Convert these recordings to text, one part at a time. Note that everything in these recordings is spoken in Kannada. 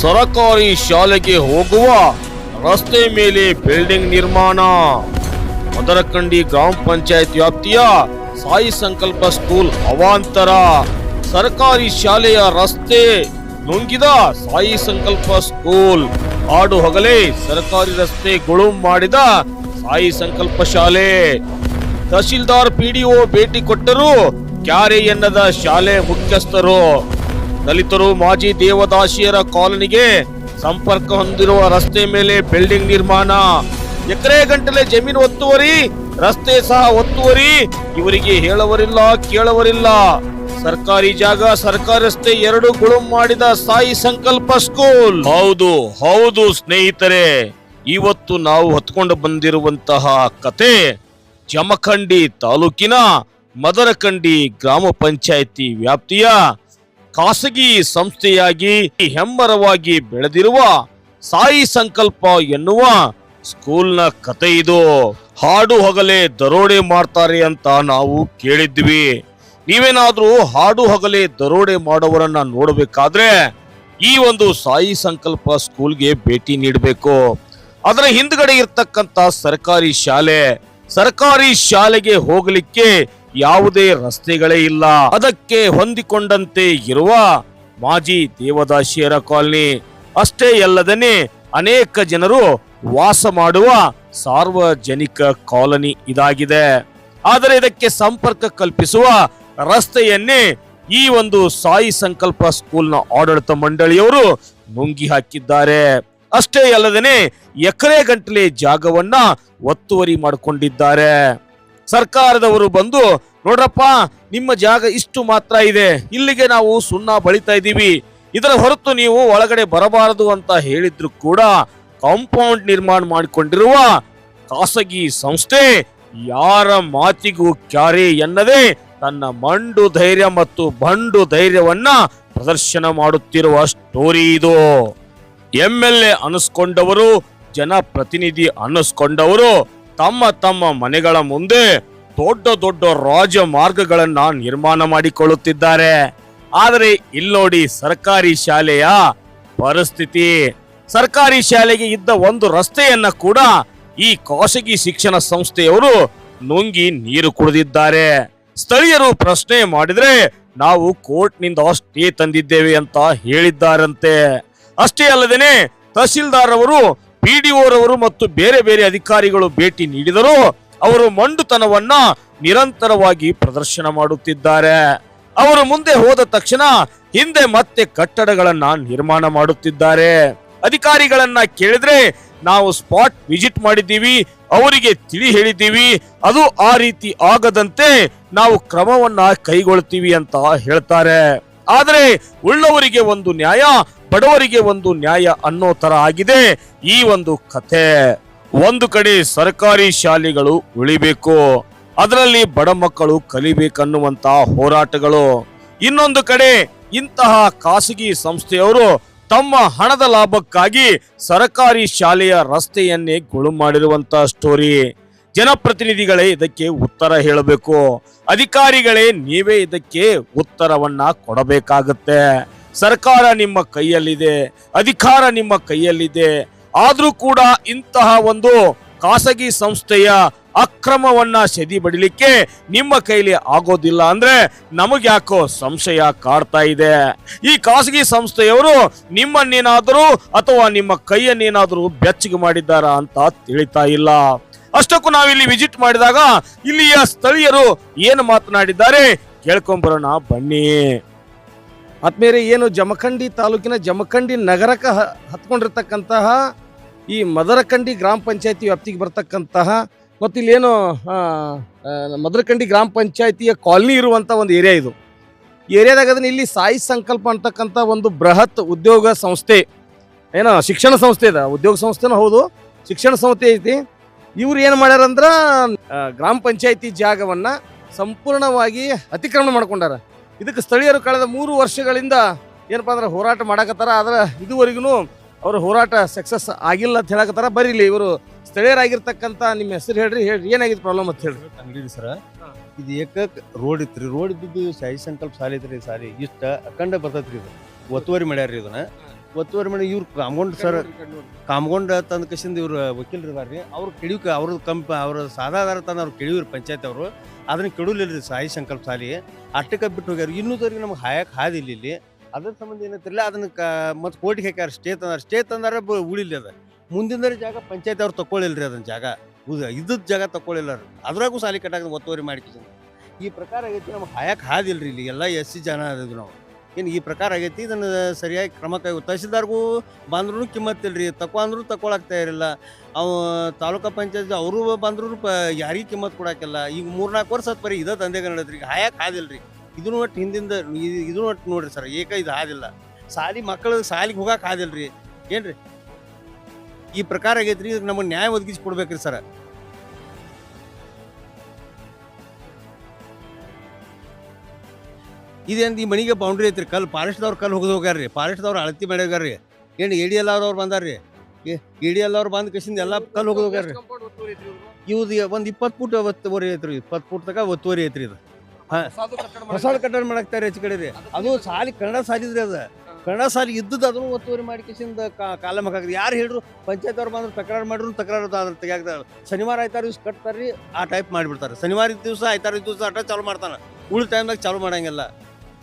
ಸರಕಾರಿ ಶಾಲೆಗೆ ಹೋಗುವ ರಸ್ತೆ ಮೇಲೆ ಬಿಲ್ಡಿಂಗ್ ನಿರ್ಮಾಣ. ಮದರಕಂಡಿ ಗ್ರಾಮ ಪಂಚಾಯತ್ ವ್ಯಾಪ್ತಿಯ ಸಾಯಿ ಸಂಕಲ್ಪ ಸ್ಕೂಲ್ ಅವಾಂತರ. ಸರ್ಕಾರಿ ಶಾಲೆಯ ರಸ್ತೆ ನುಂಗಿದ ಸಾಯಿ ಸಂಕಲ್ಪ ಸ್ಕೂಲ್ ಹಾಡು ಹೊಗಲೇ ಸರ್ಕಾರಿ ರಸ್ತೆ ಗುಳು ಮಾಡಿದ ಸಾಯಿ ಸಂಕಲ್ಪ ಶಾಲೆ. ತಹಶೀಲ್ದಾರ್ ಪಿಡಿಒ ಭೇಟಿ ಕೊಟ್ಟರು, ಕ್ಯಾರೆ ಎನ್ನದ ಶಾಲೆ ಮುಖ್ಯಸ್ಥರು. ದಲಿತರು ಮಾಜಿ ದೇವದಾಸಿಯರ ಕಾಲನಿಗೆ ಸಂಪರ್ಕ ಹೊಂದಿರುವ ರಸ್ತೆ ಮೇಲೆ ಬಿಲ್ಡಿಂಗ್ ನಿರ್ಮಾಣ. ಎಕರೆ ಗಂಟಲೆ ಜಮೀನು ಒತ್ತುವರಿ, ರಸ್ತೆ ಸಹ ಒತ್ತುವರಿ. ಇವರಿಗೆ ಹೇಳವರಿಲ್ಲ, ಕೇಳವರಿಲ್ಲ. ಸರ್ಕಾರಿ ಜಾಗ, ಸರ್ಕಾರಿ ರಸ್ತೆ ಎರಡು ಗುಳು ಮಾಡಿದ ಸಾಯಿ ಸಂಕಲ್ಪ ಸ್ಕೂಲ್ ಹೌದು ಹೌದು ಸ್ನೇಹಿತರೆ. ಇವತ್ತು ನಾವು ಹೊತ್ಕೊಂಡು ಬಂದಿರುವಂತಹ ಕತೆ ಜಮಖಂಡಿ ತಾಲೂಕಿನ ಮದರಕಂಡಿ ಗ್ರಾಮ ಪಂಚಾಯಿತಿ ವ್ಯಾಪ್ತಿಯ ಖಾಸಗಿ ಸಂಸ್ಥೆಯಾಗಿ ಹೆಮ್ಮರವಾಗಿ ಬೆಳೆದಿರುವ ಸಾಯಿ ಸಂಕಲ್ಪ ಎನ್ನುವ ಸ್ಕೂಲ್ನ ಕತೆ ಇದು. ಹಾಡು ಹಗಲೇ ದರೋಡೆ ಮಾಡ್ತಾರೆ ಅಂತ ನಾವು ಕೇಳಿದ್ವಿ ನೀವೇನಾದ್ರೂ ಹಾಡು ಹಗಲೇ ದರೋಡೆ ಮಾಡುವರನ್ನ ನೋಡಬೇಕಾದ್ರೆ ಈ ಒಂದು ಸಾಯಿ ಸಂಕಲ್ಪ ಸ್ಕೂಲ್ಗೆ ಭೇಟಿ ನೀಡಬೇಕು. ಅದರ ಹಿಂದ್ಗಡೆ ಇರ್ತಕ್ಕಂತ ಸರ್ಕಾರಿ ಶಾಲೆ, ಸರ್ಕಾರಿ ಶಾಲೆಗೆ ಹೋಗಲಿಕ್ಕೆ ಯಾವುದೇ ರಸ್ತೆಗಳೇ ಇಲ್ಲ. ಅದಕ್ಕೆ ಹೊಂದಿಕೊಂಡಂತೆ ಇರುವ ಮಾಜಿ ದೇವದಾಸಿಯರ ಕಾಲನಿ. ಅಷ್ಟೇ ಅಲ್ಲದನೆ ಅನೇಕ ಜನರು ವಾಸ ಮಾಡುವ ಸಾರ್ವಜನಿಕ ಕಾಲನಿ ಇದಾಗಿದೆ. ಆದರೆ ಇದಕ್ಕೆ ಸಂಪರ್ಕ ಕಲ್ಪಿಸುವ ರಸ್ತೆಯನ್ನೇ ಈ ಒಂದು ಸಾಯಿ ಸಂಕಲ್ಪ ಸ್ಕೂಲ್ನ ಆಡಳಿತ ಮಂಡಳಿಯವರು ನುಂಗಿ ಹಾಕಿದ್ದಾರೆ. ಅಷ್ಟೇ ಅಲ್ಲದೇನೆ ಎಕರೆ ಗಂಟಲೆ ಜಾಗವನ್ನ ಒತ್ತುವರಿ ಮಾಡಿಕೊಂಡಿದ್ದಾರೆ. ಸರ್ಕಾರದವರು ಬಂದು, ನೋಡ್ರಪ್ಪ, ನಿಮ್ಮ ಜಾಗ ಇಷ್ಟು ಮಾತ್ರ ಇದೆ. ಇಲ್ಲಿಗೆ ನಾವು ಸುಣ್ಣ ಬಳಿತಾ ಇದ್ದೀವಿ. ಇದರ ಹೊರತು ನೀವು ಒಳಗಡೆ ಬರಬಾರದು ಅಂತ ಹೇಳಿದ್ರು ಕೂಡ ಕಾಂಪೌಂಡ್ ನಿರ್ಮಾಣ ಮಾಡಿಕೊಂಡಿರುವ ಖಾಸಗಿ ಸಂಸ್ಥೆ ಯಾರ ಮಾತಿಗೂ ಕ್ಯಾರೆ ಎನ್ನದೆ ತನ್ನ ಮಂಡು ಧೈರ್ಯ ಮತ್ತು ಬಂಡು ಧೈರ್ಯವನ್ನ ಪ್ರದರ್ಶನ ಮಾಡುತ್ತಿರುವ ಸ್ಟೋರಿ ಇದು. ಎಂ ಎಲ್ ಎ ಅನಿಸ್ಕೊಂಡವರು, ಜನಪ್ರತಿನಿಧಿ ಅನ್ನಿಸ್ಕೊಂಡವರು ತಮ್ಮ ತಮ್ಮ ಮನೆಗಳ ಮುಂದೆ ದೊಡ್ಡ ದೊಡ್ಡ ರಾಜ ಮಾರ್ಗಗಳನ್ನ ನಿರ್ಮಾಣ ಮಾಡಿಕೊಳ್ಳುತ್ತಿದ್ದಾರೆ. ಆದರೆ ಇಲ್ಲಿ ನೋಡಿ ಸರ್ಕಾರಿ ಶಾಲೆಯ ಪರಿಸ್ಥಿತಿ. ಸರ್ಕಾರಿ ಶಾಲೆಗೆ ಇದ್ದ ಒಂದು ರಸ್ತೆಯನ್ನ ಕೂಡ ಈ ಖಾಸಗಿ ಶಿಕ್ಷಣ ಸಂಸ್ಥೆಯವರು ನುಂಗಿ ನೀರು ಕುಡಿದಿದ್ದಾರೆ. ಸ್ಥಳೀಯರು ಪ್ರಶ್ನೆ ಮಾಡಿದ್ರೆ ನಾವು ಕೋರ್ಟ್ನಿಂದ ಸ್ಟೇ ತಂದಿದ್ದೇವೆ ಅಂತ ಹೇಳಿದ್ದಾರಂತೆ. ಅಷ್ಟೇ ಅಲ್ಲದೇನೆ ತಹಸೀಲ್ದಾರ್ ಅವರು ಪಿಡಿಒರವರು ಮತ್ತು ಬೇರೆ ಬೇರೆ ಅಧಿಕಾರಿಗಳು ಭೇಟಿ ನೀಡಿದರು ಅವರು ಮಂಡುತನವನ್ನ ನಿರಂತರವಾಗಿ ಪ್ರದರ್ಶನ ಮಾಡುತ್ತಿದ್ದಾರೆ. ಅವರು ಮುಂದೆ ಹೋದ ತಕ್ಷಣ ಹಿಂದೆ ಮತ್ತೆ ಕಟ್ಟಡಗಳನ್ನ ನಿರ್ಮಾಣ ಮಾಡುತ್ತಿದ್ದಾರೆ. ಅಧಿಕಾರಿಗಳನ್ನ ಕೇಳಿದ್ರೆ ನಾವು ಸ್ಪಾಟ್ ವಿಸಿಟ್ ಮಾಡಿದ್ದೀವಿ, ಅವರಿಗೆ ತಿಳಿ ಹೇಳಿದ್ದೀವಿ, ಅದು ಆ ರೀತಿ ಆಗದಂತೆ ನಾವು ಕ್ರಮವನ್ನ ಕೈಗೊಳ್ತೀವಿ ಅಂತ ಹೇಳ್ತಾರೆ. ಆದರೆ ಉಳ್ಳವರಿಗೆ ಒಂದು ನ್ಯಾಯ ಬಡವರಿಗೆ ಒಂದು ನ್ಯಾಯ ಅನ್ನೋ ತರ ಆಗಿದೆ. ಈ ಒಂದು ಕಥೆ ಒಂದು ಕಡೆ ಸರ್ಕಾರಿ ಶಾಲೆಗಳು ಉಳಿಬೇಕು, ಅದರಲ್ಲಿ ಬಡ ಮಕ್ಕಳು ಕಲಿಬೇಕನ್ನುವಂತ ಹೋರಾಟಗಳು. ಇನ್ನೊಂದು ಕಡೆ ಇಂತಹ ಖಾಸಗಿ ಸಂಸ್ಥೆಯವರು ತಮ್ಮ ಹಣದ ಲಾಭಕ್ಕಾಗಿ ಸರ್ಕಾರಿ ಶಾಲೆಯ ರಸ್ತೆಯನ್ನೇ ಗುಳು ಮಾಡಿರುವಂತಹ ಸ್ಟೋರಿ. ಜನಪ್ರತಿನಿಧಿಗಳೇ ಇದಕ್ಕೆ ಉತ್ತರ ಹೇಳಬೇಕು. ಅಧಿಕಾರಿಗಳೇ ನೀವೇ ಇದಕ್ಕೆ ಉತ್ತರವನ್ನ ಕೊಡಬೇಕಾಗತ್ತೆ. ಸರ್ಕಾರ ನಿಮ್ಮ ಕೈಯಲ್ಲಿದೆ, ಅಧಿಕಾರ ನಿಮ್ಮ ಕೈಯಲ್ಲಿದೆ. ಆದರೂ ಕೂಡ ಇಂತಹ ಒಂದು ಖಾಸಗಿ ಸಂಸ್ಥೆಯ ಅಕ್ರಮವನ್ನ ಸೆದಿ ಬಡಿಲಿಕ್ಕೆ ನಿಮ್ಮ ಕೈಲಿ ಆಗೋದಿಲ್ಲ ಅಂದ್ರೆ ನಮಗ್ಯಾಕೋ ಸಂಶಯ ಕಾಡ್ತಾ ಇದೆ. ಈ ಖಾಸಗಿ ಸಂಸ್ಥೆಯವರು ನಿಮ್ಮನ್ನೇನಾದರೂ ಅಥವಾ ನಿಮ್ಮ ಕೈಯನ್ನೇನಾದರೂ ಬೆಚ್ಚಗೆ ಮಾಡಿದ್ದಾರ ಅಂತ ತಿಳಿತಾ ಇಲ್ಲ. ಅಷ್ಟಕ್ಕೂ ನಾವಿಲ್ಲಿ ವಿಸಿಟ್ ಮಾಡಿದಾಗ ಇಲ್ಲಿಯ ಸ್ಥಳೀಯರು ಏನು ಮಾತನಾಡಿದ್ದಾರೆ ಕೇಳ್ಕೊಂಬರೋಣ ಬನ್ನಿ. ಆತ್ಮೇರೆ ಏನು ಜಮಖಂಡಿ ತಾಲೂಕಿನ ಜಮಖಂಡಿ ನಗರಕ್ಕೆ ಹತ್ಕೊಂಡಿರ್ತಕ್ಕಂತಹ ಈ ಮದರಕಂಡಿ ಗ್ರಾಮ ಪಂಚಾಯತಿ ವ್ಯಾಪ್ತಿಗೆ ಬರ್ತಕ್ಕಂತಹ ಮತ್ತು ಇಲ್ಲೇನು ಮದರಕಂಡಿ ಗ್ರಾಮ ಪಂಚಾಯತಿಯ ಕಾಲನಿ ಇರುವಂಥ ಒಂದು ಏರಿಯಾ ಇದು. ಏರಿಯಾದಾಗ ಅದನ್ನ ಇಲ್ಲಿ ಸಾಯಿ ಸಂಕಲ್ಪ ಅಂತಕ್ಕಂಥ ಒಂದು ಬೃಹತ್ ಉದ್ಯೋಗ ಸಂಸ್ಥೆ, ಏನೋ ಶಿಕ್ಷಣ ಸಂಸ್ಥೆ ಇದೆ ಉದ್ಯೋಗ ಸಂಸ್ಥೆನೂ ಹೌದು, ಶಿಕ್ಷಣ ಸಂಸ್ಥೆ ಐತಿ. ಇವ್ರು ಏನು ಮಾಡ್ಯಾರಂದ್ರೆ ಗ್ರಾಮ ಪಂಚಾಯತಿ ಜಾಗವನ್ನು ಸಂಪೂರ್ಣವಾಗಿ ಅತಿಕ್ರಮಣ ಮಾಡ್ಕೊಂಡಾರ. ಇದಕ್ಕೆ ಸ್ಥಳೀಯರು ಕಳೆದ ಮೂರು ವರ್ಷಗಳಿಂದ ಏನಪ್ಪ ಅಂದ್ರೆ ಹೋರಾಟ ಮಾಡಕತ್ತಾರ ಆದ್ರೆ ಇದುವರೆಗೂ ಅವ್ರ ಹೋರಾಟ ಸಕ್ಸಸ್ ಆಗಿಲ್ಲ ಅಂತ ಹೇಳಕತ್ತಾರ. ಬರೀಲಿ ಇವರು ಸ್ಥಳೀಯರಾಗಿರ್ತಕ್ಕಂಥ ನಿಮ್ಮ ಹೆಸರು ಹೇಳ್ರಿ ಹೇಳ್ರಿ. ಏನಾಗಿದೆ ಪ್ರಾಬ್ಲಮ್ ಅಂತ ಹೇಳ್ರಿ. ಅಂಗಡಿ ಸರ. ಇದು ಏಕಕ್ ರೋಡ್ ಇತ್ತು ರೀ ರೋಡ್ ಇದ್ದಿದ್ದು ಶಾಹಿ ಸಂಕಲ್ಪ ಸಾಲಿ ಸಾರಿ. ಸಾಲಿ ಇಷ್ಟ ಅಖಂಡ ಬರ್ತೈತ್ರಿ ಇದು. ಒತ್ತುವರಿ ಮಾಡ್ಯಾರ್ರಿ ಇದನ್ನ. ಒತ್ತುವರಿ ಮಾಡಿ ಇವ್ರು ಕಾಮ್ಗೊಂಡ್ ಸರ್ ಕಾಮಗೊಂಡ ತಂದ ಕಸಿಂದ ಇವ್ರು ವಕೀಲರು ಇದಾರೆ ರೀ ಅವ್ರು ಕೆಡಿವ್ಕ ಅವ್ರದ್ದು ಕಂಪ ಅವ್ರ ಸಾಧಾದಾರ ತಂದು ಅವ್ರು ಕೆಡಿವ್ರಿ ಪಂಚಾಯತ್ ಅವರು. ಅದನ್ನ ಕೆಡಲಿಲ್ಲ ರೀ ಸಾಯಿ ಸಂಕಲ್ಪ ಸಾಲಿ. ಅಷ್ಟಕ್ಕೆ ಬಿಟ್ಟು ಹೋಗ್ಯಾರ ಇನ್ನೂದವ್ರಿಗೆ ನಮ್ಗೆ ಹಾಯಕ್ಕೆ ಹಾದಿಲ್ಲ ಇಲ್ಲಿ ಅದ್ರ ಸಂಬಂಧ ಏನೈತಿರಲ್ಲ ಅದನ್ನ ಕ ಮತ್ತೆ ಕೋರ್ಟಿಗೆ ಹಾಕ್ಯಾರ ಸ್ಟೇ ತಂದಾರ. ಸ್ಟೇ ತಂದಾರ ಉಳಿಲಿ ಅದ. ಮುಂದಿನ ಜಾಗ ಪಂಚಾಯತ್ ಅವ್ರು ತಗೊಳ್ಳಿಲ್ಲ ರೀ ಅದನ್ನ ಜಾಗ. ಉದ ಇದ್ದದ ಜಾಗ ತಗೊಳ್ಳಿಲ್ಲ ರೀ ಅದ್ರಾಗೂ ಸಾಲಿ ಕಟ್ಟಾಕ ಒತ್ತುವರಿ ಮಾಡಿ ಈ ಪ್ರಕಾರ ಆಗೈತಿ ನಮ್ಗೆ ಹಾಯಕ್ ಹಾದಿಲ್ಲ ರೀ ಇಲ್ಲಿ. ಎಲ್ಲ ಎಸ್ ಸಿ ಜನ ಅದಿದ್ರು ನಾವು. ಏನು ಈ ಪ್ರಕಾರ ಆಗೈತಿ, ಇದನ್ನು ಸರಿಯಾಗಿ ಕ್ರಮ ಕೈ ತಹಸೀಲ್ದಾರ್ಗೂ ಬಂದ್ರೂ ಕಿಮ್ಮತ್ತಿಲ್ಲ ರೀ ತಕೊ ಅಂದ್ರೂ ತಗೊಳಕ್ತಾ ಇರಲಿಲ್ಲ. ಅವು ತಾಲೂಕಾ ಪಂಚಾಯತ್ ಅವರು ಬಂದ್ರು ಪ, ಯಾರಿಗೆ ಕಿಮ್ಮತ್ ಕೊಡೋಕ್ಕಿಲ್ಲ. ಈಗ ಮೂರ್ನಾಲ್ಕು ವರ್ಷ ಬರೀ ಇದ ದಂಧೆಗೆ ನಡೆದ್ರಿ ಈಗ ಹಾಯಕ್ ಆದಿಲ್ಲ ರೀ ಇದನ್ನು ಒಟ್ಟು ಹಿಂದಿಂದ ಇದ್- ಇದನ್ನು ಒಟ್ಟು ನೋಡ್ರಿ ಸರ್, ಏಕ ಇದು ಆದಿಲ್ಲ ಸಾಲಿ ಮಕ್ಕಳು ಸಾಲಿಗೆ ಹೋಗಕ್ಕೆ ಆಗಿಲ್ಲ ರೀ ಏನ್ರಿ? ಈ ಪ್ರಕಾರ ಆಗೈತ್ರಿ, ಇದಕ್ಕೆ ನಮಗೆ ನ್ಯಾಯ ಒದಗಿಸಿ ಕೊಡ್ಬೇಕ್ರಿ ಸರ್. ಇದೇನು ಈ ಮನೆಗೆ ಬೌಂಡ್ರಿ ಐತ್ರಿ. ಕಲ್ಲು ಫಾರೆಸ್ಟ್ದವ್ರು ಕಲ್ ಹೋಗ್ಯಾರ ರೀ ಫಾರೆಸ್ಟ್ದವ್ರು ಅಳತಿ ಮಾಡ್ಯಾರ್ರಿ. ಏನು ಎ ಡಿ ಎಲ್ ಅವ್ರು ಬಂದಾರ್ರಿ. ಎ ಡಿ ಎಲ್ ಅವ್ರು ಬಂದ ಕಸಿಂದ ಎಲ್ಲ ಕಲ್ ಹೋಗ್ಯಾರ ರೀ ಇವ್ದು ಒಂದು ಇಪ್ಪತ್ತು ಫುಟ್ ಒತ್ತುವರಿ ಐತ್ರಿ. ಇಪ್ಪತ್ತು ಫುಟ್ ತಕ ಒತ್ತುವರಿ ಐತ್ರಿ ಇದು. ಹೊಸ ಕಟ್ಟಡ ಮಾಡಾಕ್ತಾರೆ ಹೆಚ್ಚು ಕಡೆ ರೀ ಅದು ಸಾಲಿ, ಕನ್ನಡ ಸಾಲಿದ್ರಿ ಅದು. ಕನ್ನಡ ಸಾಲಿ ಇದ್ದದ್ದು ಅದನ್ನು ಒತ್ತುವರಿ ಮಾಡಿ ಕಿಸಿಂದ ಕಾಲ ಹಾಕಿದ್ರಿ ಯಾರು ಹೇಳಿದ್ರು ಪಂಚಾಯತ್ ಅವ್ರು ಬಂದ್ರೆ ತಕರಾರು ಮಾಡಿದ್ರು ತಕರಾರು ಅದ್ರ ತೆಗಿಯಾಕ್ತಾರೆ ಶನಿವಾರ ಆಯ್ತಾರ ದಿವ್ಸ ಕಟ್ತಾರ್ರಿ, ಆ ಟೈಪ್ ಮಾಡಿಬಿಡ್ತಾರೆ. ಶನಿವಾರ ದಿವಸ, ಆಯ್ತಾರ ದಿವಸ ಅಟ ಚಾಲು ಮಾಡ್ತಾನೆ. ಉಳಿದ ಟೈಮ್ದಾಗ ಚಾಲು ಮಾಡಂಗಿಲ್ಲ.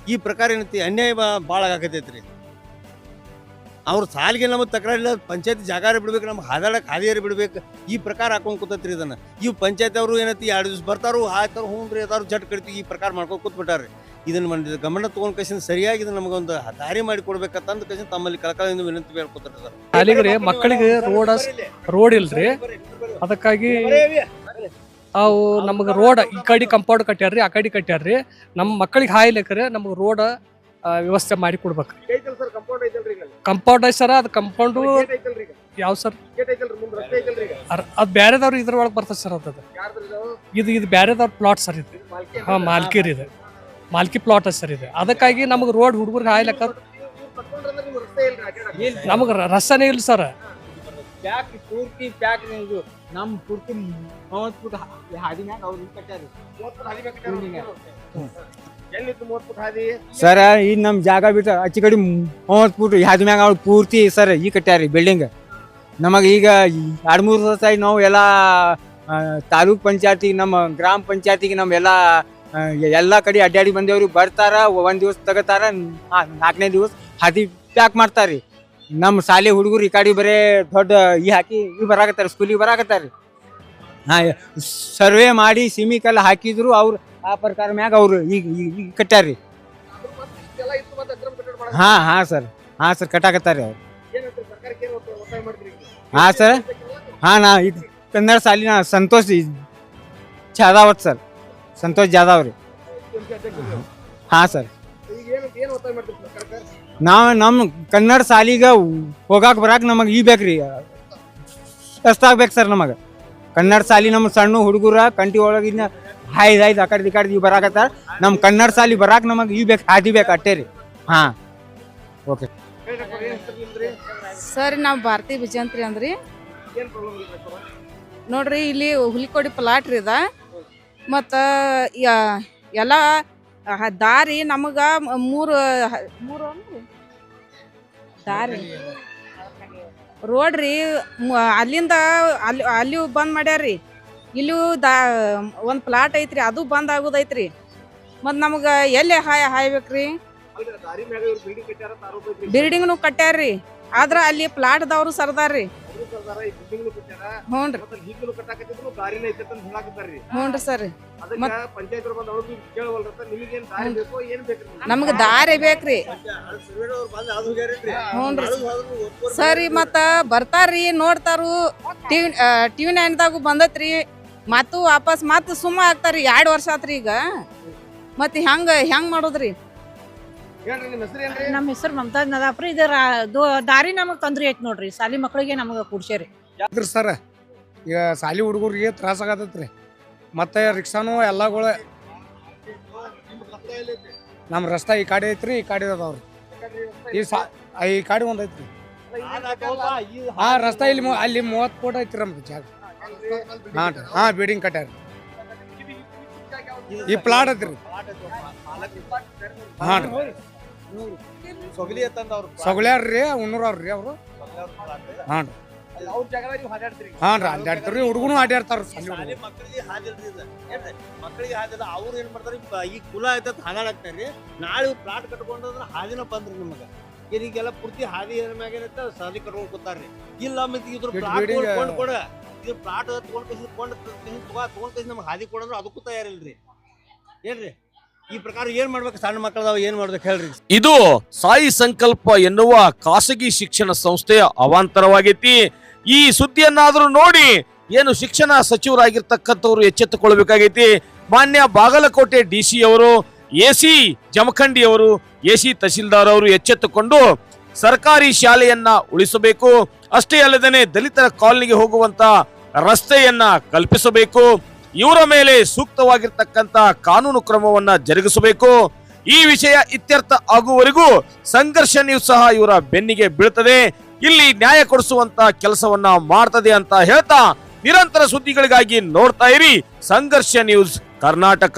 ಈ ಪ್ರಕಾರ ಏನೈತಿ ಅನ್ಯಾಯ ಭಾಳ ಆಗಾಕತೈತ್ರಿ ಅವ್ರ ಸಾಲಿಗೆ ನಮಗೆ ತಕರಾರಿಲ್ಲ ಪಂಚಾಯತ್ ಜಾಗಾರ ಬಿಡ್ಬೇಕು ನಮ್ಗೆ ಹಾದಾಡಕ್ಕೆ ಹಾದಿಯಾರಿ ಬಿಡ್ಬೇಕು ಈ ಪ್ರಕಾರ ಹಾಕೊಂಡು ಕೂತೈತ್ರಿ ಇದನ್ನ ಈ ಪಂಚಾಯತ್ ಅವರು ಏನೈತಿ ಎರಡು ದಿವ್ಸ ಬರ್ತಾರು ಆಯ್ತಾರ ಹ್ಞೂ ರೀ ಅದಾರು ಜಟ್ ಕಡಿತೀವಿ ಈ ಪ್ರಕಾರ ಮಾಡ್ಕೊಂಡು ಕೂತ್ಬಿಟ್ಟಾರೆ ಇದನ್ನ ಮಾಡಿದ ಗಮನ ತೊಗೊಂಡು ಕಸಿನ ಸರಿಯಾಗಿ ಇದನ್ನು ನಮಗೊಂದು ದಾರಿ ಮಾಡಿ ಕೊಡ್ಬೇಕಂತಂದು ಕಸಿನ ತಮ್ಮಲ್ಲಿ ಕಳಕಳಿಯಿಂದ ವಿನಂತಿ ಬೇಡ್ಕೊತಾರೆ ಸರ್ ಶಾಲಿಗ್ರಿ ಮಕ್ಕಳಿಗೆ ರೋಡ್ ರೋಡ್ ಇಲ್ರಿ ಅದಕ್ಕಾಗಿ ಅವು ನಮಗೆ ರೋಡ್ ಈ ಕಡೆ ಕಂಪೌಂಡ್ ಕಟ್ಟ್ಯಾರ್ರಿ ಆ ಕಡೆ ಕಟ್ಟ್ಯಾರ್ರಿ ನಮ್ಮ ಮಕ್ಕಳಿಗೆ ಹಾಯ್ಲಿಕ್ಕರೆ ನಮಗೆ ರೋಡ್ ವ್ಯವಸ್ಥೆ ಮಾಡಿ ಕೊಡ್ಬೇಕು. ಕಂಪೌಂಡ್ ಐತೆ ಸರ್ ಅದು ಕಂಪೌಂಡು ಯಾವ ಸರ್ ಅದು ಬೇರೆದವ್ರು ಇದ್ರೊಳಗೆ ಬರ್ತದೆ ಸರ್ ಅದು ಇದು? ಇದು ಬೇರೆದವ್ರ ಪ್ಲಾಟ್ ಸರ್ ಇದು. ಹಾಂ ಮಾಲ್ಕಿರ್ ಇದು. ಮಾಲ್ಕಿ ಪ್ಲಾಟ್ ಸರ್ ಇದು. ಅದಕ್ಕಾಗಿ ನಮಗೆ ರೋಡ್ ಹುಡುಗರಿಗೆ ಹಾಯ್ಲಕ್ಕ ನಮಗೆ ರಸನೇ ಇಲ್ಲ ಸರ್ ಪ್ಯಾಕ್ ಪೂರ್ತಿ ನಮ್ ಮೂವತ್ ಫುಟ್ ಹಾದಿ ಮ್ಯಾಗ ಅವ್ರು ಕಟ್ಟಾರಿ ಸರ್ ಈ ನಮ್ ಜಾಗ ಬಿಟ್ಟು ಅಚ್ಚಿ ಕಡೆ ಮೂವತ್ ಫುಟ್ ಹಾದಿ ಮ್ಯಾಗ ಅವ್ರು ಪೂರ್ತಿ ಸರ್ ಈ ಕಟ್ಟಾರಿ ಬಿಲ್ಡಿಂಗ್ ನಮಗೆ ಈಗ ಎರಡು ಮೂರು ವರ್ಷ ಆಗಿ ನಾವು ಎಲ್ಲ ತಾಲೂಕ್ ಪಂಚಾಯತಿ ನಮ್ಮ ಗ್ರಾಮ ಪಂಚಾಯತಿಗೆ ನಮ್ಮೆಲ್ಲ ಎಲ್ಲ ಎಲ್ಲ ಕಡೆ ಅಡ್ಡಾಡಿ ಬಂದೇವ್ರಿ ಬರ್ತಾರ ಒಂದ್ ದಿವಸ ತಗೋತಾರ ನಾಲ್ಕನೇ ದಿವಸ ಹಾದಿ ಪ್ಯಾಕ್ ಮಾಡ್ತಾರ್ರಿ ನಮ್ಮ ಶಾಲೆ ಹುಡುಗರು ಈ ಕಡೆ ಬರೇ ದೊಡ್ಡ ಈ ಹಾಕಿ ಈ ಬರಾಕತ್ತಾರ ಸ್ಕೂಲಿಗೆ ಬರಾಕತ್ತಾರ ಹಾ ಸರ್ವೆ ಮಾಡಿ ಸಿಮಿಕಲ್ ಹಾಕಿದ್ರು ಅವ್ರು ಆ ಪ್ರಕಾರ ಮ್ಯಾಗ ಅವ್ರು ಈಗ ಈಗ ಕಟ್ಟಾರ್ರಿ ಹಾ ಹಾ ಸರ್ ಹಾ ಸರ್ ಕಟ್ಟಾಕತ್ತಾರ ಅವ್ರು. ಹಾ ಸರ್ ಹಾ, ನಾ ಇದು ಕನ್ನಡ ಸಾಲಿನ ಸಂತೋಷ್ ಜಾದಾವತ್ ಸರ್ ಸಂತೋಷ್ ಜಾಧವ್ ರೀ ಹಾ ಸರ್ ನಾವ್ ನಮ್ಮ ಕನ್ನಡ ಸಾಲಿಗ ಹೋಗಾಕ್ ಬರಾಕ್ ನಮಗ್ ಈ ಬೇಕ್ರಿ. ಆಗ್ಬೇಕು ಸರ್ ನಮಗ. ಕನ್ನಡ ಸಾಲಿ ನಮ್ಮ ಸಣ್ಣ ಹುಡುಗರ ಕಂಟಿ ಒಳಗಿನ ಹಾಯ್ದು ಹಾಯ್ದು ಆ ಕಡೆ ಈ ಕಡೆ ಬರಾಕತ್ತಾರ. ನಮ್ಮ ಕನ್ನಡ ಸಾಲಿ ಬರಾಕ್ ನಮಗ್ ಈ ಬೇಕು ಹಾದಿ ಬೇಕು ಅಟ್ಟೆ ರೀ. ಹಾ. ಓಕೆ. ಸರ್ ನಾವು ಭಾರತಿ ವಿಜಯಂತ್ರಿ ಅಂದ್ರಿ. ನೋಡ್ರಿ ಇಲ್ಲಿ ಹುಲಿಕೋಡಿ ಪ್ಲಾಟ್ ರೀ ಇದ ಮತ್ತು ಎಲ್ಲ ದಾರಿ ನಮಗ ಮೂರು ಮೂರು? ದಾರಿ. ರೋಡ್ ರೀ ಅಲ್ಲಿಂದ ಅಲ್ಲಿ ಅಲ್ಲಿ ಬಂದ್ ಮಾಡ್ಯಾರ್ರಿ. ಇಲ್ಲಿ ದಾ ಒಂದು ಪ್ಲಾಟ್ ಐತ್ರಿ ಅದು ಬಂದ್ ಆಗೋದೈತ್ರಿ. ಮತ್ತು ನಮ್ಗೆ ಎಲ್ಲಿ ಹಾಯ್ ಹಾಯ್ಬೇಕ್ರಿ? ಬಿಲ್ಡಿಂಗ್ನು ಕಟ್ಟ್ಯಾರ್ರಿ. ಆದ್ರೆ ಅಲ್ಲಿ ಪ್ಲಾಟ್ದವ್ರು ಸರ್ದಾರ್ರಿ. ಹ್ಞೂನ್ರಿ ಹ್ಞೂನ್ರಿ ಸರ್ ನಮ್ಗೆ? ದಾರಿ ಬೇಕ್ರಿ. ಹ್ಞೂನ್ರಿ ಸರಿ. ಮತ್ತ ಬರ್ತಾರ್ರಿ ನೋಡ್ತಾರು. TV TV ನೈನ್ದಾಗು ಬಂದತ್ರಿ. ಮತ್ತು ವಾಪಸ್ ಮತ್ತೆ ಸುಮ್ಮ ಆಗ್ತಾರ್ರಿ ಎರಡು ವರ್ಷ ಆತ್ರಿ ಈಗ. ಮತ್ತೆ ಹೆಂಗ ಹೆಂಗ್ ಮಾಡೋದ್ರಿ? ನಮ್ಮ ಹೆಸರು ಮಮತಾ ನದಾಪುರ. ಇದು ರಾ- ದೋ- ದಾರಿ ನಮಗೆ ತೊಂದ್ರೆ ಐತಿ ನೋಡ್ರಿ. ಸಾಲಿ ಮಕ್ಕಳಿಗೆ ನಮಗೆ ಕುಡ್ಸೇರಿ ಯಾಕ್ರಿ ಸರ್? ಈಗ ಸಾಲಿ ಹುಡುಗರಿಗೆ ತ್ರಾಸ ಆಗತೈತ್ರಿ ಮತ್ತೆ ರಿಕ್ಷಾನು ಎಲ್ಲಗಳು ನಮ್ಮ ರಸ್ತೆ ಈ ಕಾಡಿ ಐತ್ರಿ ಈ ಕಡೆ ಅದಾವ್ರಿ. ಈ ಸಾ ಈ ಕಡೆ ಒಂದು ಐತ್ರಿ. ಹಾ ರಸ್ತೆ ಇಲ್ಲಿ ಮು- ಅಲ್ಲಿ ಮೂವತ್ತು ಫೋಟ್ ಐತ್ರಿ ನಮ್ದು ಜಾಗ. ಹಾ ರೀ ಹಾ ಬಿಲ್ಡಿಂಗ್ ಕಟ್ಯಾರ. ಈ ಪ್ಲಾಟ್ ಐತ್ರಿ. ಹಾಂ ರೀ. ಸೊಗಲಿ ಅಂತಂದ ಅವ್ರು ಸೊಗಳ್ಯಾರ್ರಿ ಉನ್ನೂರವ್ರಿ ಅವರು. ಹಾಂ ಹಾಂ ರೀ ಅಡ್ಡಾಡ್ತಾರ್ರಿ ಹುಡುಗನು ಅಡ್ಡಾಡ್ತಾರ ಶಾಲೆ ಮಕ್ಕಳಿಗೆ ಹಾದಿಲ್ರಿ ಮಕ್ಕಳಿಗೆ ಹಾದಿಲ್ಲ ಅವ್ರು ಏನ್ ಮಾಡ್ತಾರೆ ಈ ಕುಲ ಆಯ್ತದ ಹಾದಾಡ್ತಾರ್ರಿ ನಾಳೆ ಪ್ಲಾಟ್ ಕಟ್ಕೊಂಡ್ರೆ ಹಾದಿನ ಬಂದ್ರಿ ನಿಮಗೆ. ಇದೀಗೆಲ್ಲ ಪೂರ್ತಿ ಹಾದಿ ಮ್ಯಾಗ ಏನೈತೆ ಸಾಲಿ ಕಟ್ಕೊಂಡು ಕೂತಾರ್ರಿ. ಇಲ್ಲ ಮತ್ತೆ ಇದ್ರ ಪ್ಲಾಟ್ ಕೊಂಡು ಕೊಂಡ್. ಇದ್ರ ಪ್ಲಾಟ್ ತಗೊಂಡ್ ಕಸಿದ್ ಕೊಂಡ್ ತಗೊಂಡ್ ಕೈಸಿ ನಮ್ಗೆ ಹಾದಿ ಕೊಡಂದ್ರ ಅದಕ್ಕೂ ತಯಾರಿಲ್ರಿ. ಏನ್ರಿ ಈ ಪ್ರಕಾರ ಏನ್ ಮಾಡ್ಬೇಕು? ಸಣ್ಣ ಮಕ್ಕಳದಾವ, ಏನ್ ಮಾಡ್ಬೇಕು ಹೇಳ್ರಿ. ಇದು ಸಾಯಿ ಸಂಕಲ್ಪ ಎನ್ನುವ ಖಾಸಗಿ ಶಿಕ್ಷಣ ಸಂಸ್ಥೆಯ ಅವಾಂತರವಾಗೈತಿ. ಈ ಸುದ್ದಿಯನ್ನಾದ್ರೂ ನೋಡಿ ಏನು ಶಿಕ್ಷಣ ಸಚಿವರಾಗಿರ್ತಕ್ಕಂಥವ್ರು ಎಚ್ಚೆತ್ತುಕೊಳ್ಬೇಕಾಗೈತಿ. ಮಾನ್ಯ ಬಾಗಲಕೋಟೆ ಡಿ ಸಿ ಅವರು ಎ ಸಿ ಜಮಖಂಡಿ ಅವರು ಎ ಸಿ ತಹಸೀಲ್ದಾರ್ ಅವರು ಎಚ್ಚೆತ್ತುಕೊಂಡು ಸರ್ಕಾರಿ ಶಾಲೆಯನ್ನ ಉಳಿಸಬೇಕು. ಅಷ್ಟೇ ಅಲ್ಲದೆ ದಲಿತರ ಕಾಲನಿಗೆ ಹೋಗುವಂತ ರಸ್ತೆಯನ್ನ ಕಲ್ಪಿಸಬೇಕು. ಇವರ ಮೇಲೆ ಸೂಕ್ತವಾಗಿರ್ತಕ್ಕಂತ ಕಾನೂನು ಕ್ರಮವನ್ನ ಜರುಗಿಸಬೇಕು. ಈ ವಿಷಯ ಇತ್ಯರ್ಥ ಆಗುವವರೆಗೂ ಸಂಘರ್ಷ ನ್ಯೂಸ್ ಸಹ ಇವರ ಬೆನ್ನಿಗೆ ಬೀಳ್ತದೆ ಇಲ್ಲಿ ನ್ಯಾಯ ಕೊಡಿಸುವಂತ ಕೆಲಸವನ್ನ ಮಾಡ್ತದೆ ಅಂತ ಹೇಳ್ತಾ ನಿರಂತರ ಸುದ್ದಿಗಳಿಗಾಗಿ ನೋಡ್ತಾ ಇರಿ ಸಂಘರ್ಷ ನ್ಯೂಸ್ ಕರ್ನಾಟಕ.